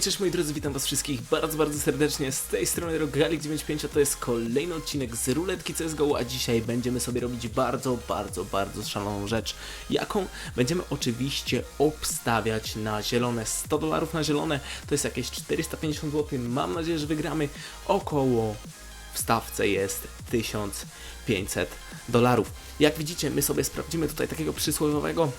cześć moi drodzy, witam was wszystkich bardzo, bardzo serdecznie. Z tej strony Rogalik 95, a to jest kolejny odcinek z ruletki CSGO, a dzisiaj będziemy sobie robić bardzo, bardzo, bardzo szaloną rzecz. Jaką? Będziemy oczywiście obstawiać na zielone. 100 dolarów na zielone to jest jakieś 450 zł. Mam nadzieję, że wygramy około w stawce jest 1500 dolarów. Jak widzicie, my sobie sprawdzimy tutaj takiego przysłowiowego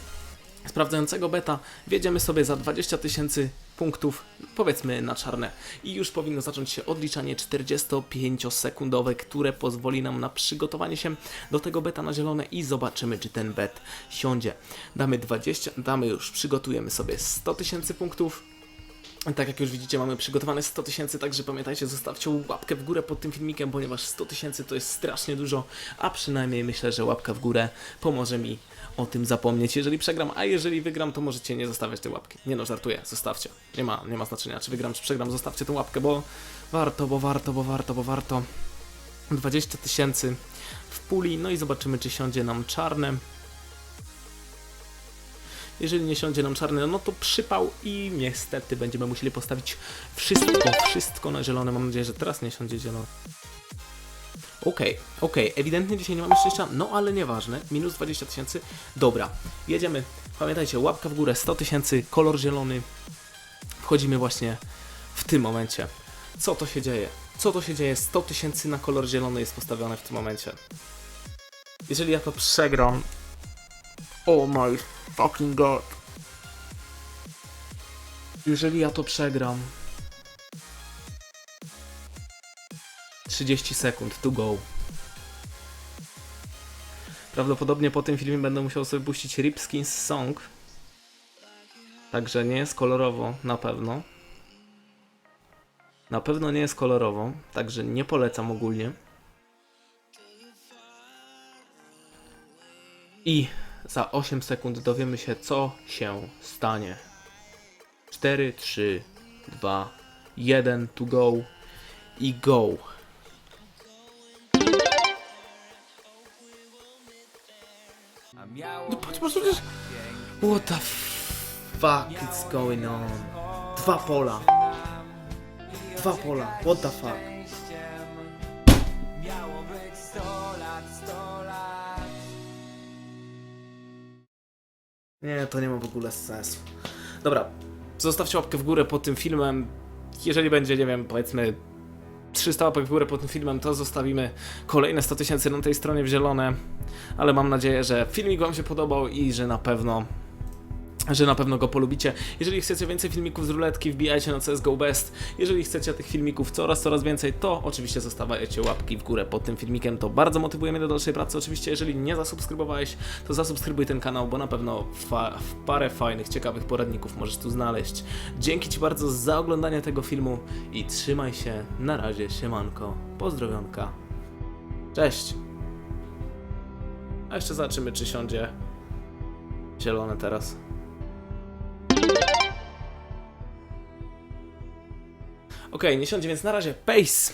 sprawdzającego beta, wjedziemy sobie za 20 tysięcy punktów, powiedzmy na czarne. I już powinno zacząć się odliczanie 45-sekundowe, które pozwoli nam na przygotowanie się do tego beta na zielone i zobaczymy, czy ten bet siądzie. Damy 20, damy już, przygotujemy sobie 100 tysięcy punktów. Tak jak już widzicie, mamy przygotowane 100 tysięcy, także pamiętajcie, zostawcie łapkę w górę pod tym filmikiem, ponieważ 100 tysięcy to jest strasznie dużo, a przynajmniej myślę, że łapka w górę pomoże mi o tym zapomnieć, jeżeli przegram, a jeżeli wygram, to możecie nie zostawiać tej łapki. Nie no, żartuję, zostawcie. Nie ma, nie ma znaczenia, czy wygram, czy przegram, zostawcie tę łapkę, bo warto, bo warto, bo warto, bo warto. 20 tysięcy w puli, no i zobaczymy, czy siądzie nam czarne. Jeżeli nie siądzie nam czarny, no to przypał i niestety będziemy musieli postawić wszystko, wszystko na zielone. Mam nadzieję, że teraz nie siądzie zielone. Okej, okej, ewidentnie dzisiaj nie mamy szczęścia, no ale nieważne, minus 20 tysięcy, dobra, jedziemy, pamiętajcie, łapka w górę, 100 tysięcy, kolor zielony, wchodzimy właśnie w tym momencie. Co to się dzieje? Co to się dzieje? 100 tysięcy na kolor zielony jest postawione w tym momencie. Jeżeli ja to przegram, oh my fucking god. Jeżeli ja to przegram, 30 sekund to go. Prawdopodobnie po tym filmie będę musiał sobie puścić Ripskins Song. Także nie jest kolorowo, na pewno. Na pewno nie jest kolorowo, także nie polecam ogólnie. I za 8 sekund dowiemy się, co się stanie. 4, 3, 2, 1, to go i go. No patrz, patrz, patrz. What the fuck is going on? Dwa pola. Dwa pola. What the fuck? Nie, to nie ma w ogóle sensu. Dobra, zostawcie łapkę w górę pod tym filmem. Jeżeli będzie, nie wiem, powiedzmy 300 łapek w górę pod tym filmem, to zostawimy kolejne 100 tysięcy na tej stronie w zielone. Ale mam nadzieję, że filmik Wam się podobał i że na pewno że na pewno go polubicie. Jeżeli chcecie więcej filmików z ruletki, wbijajcie na CSGO Best. Jeżeli chcecie tych filmików coraz, coraz więcej, to oczywiście zostawiajcie łapki w górę pod tym filmikiem. To bardzo motywuje mnie do dalszej pracy. Oczywiście, jeżeli nie zasubskrybowałeś, to zasubskrybuj ten kanał, bo na pewno fa parę fajnych, ciekawych poradników możesz tu znaleźć. Dzięki Ci bardzo za oglądanie tego filmu i trzymaj się. Na razie, siemanko, pozdrowionka. Cześć! A jeszcze zobaczymy, czy siądzie zielone teraz. Okej, nie siądzie, więc na razie, pace!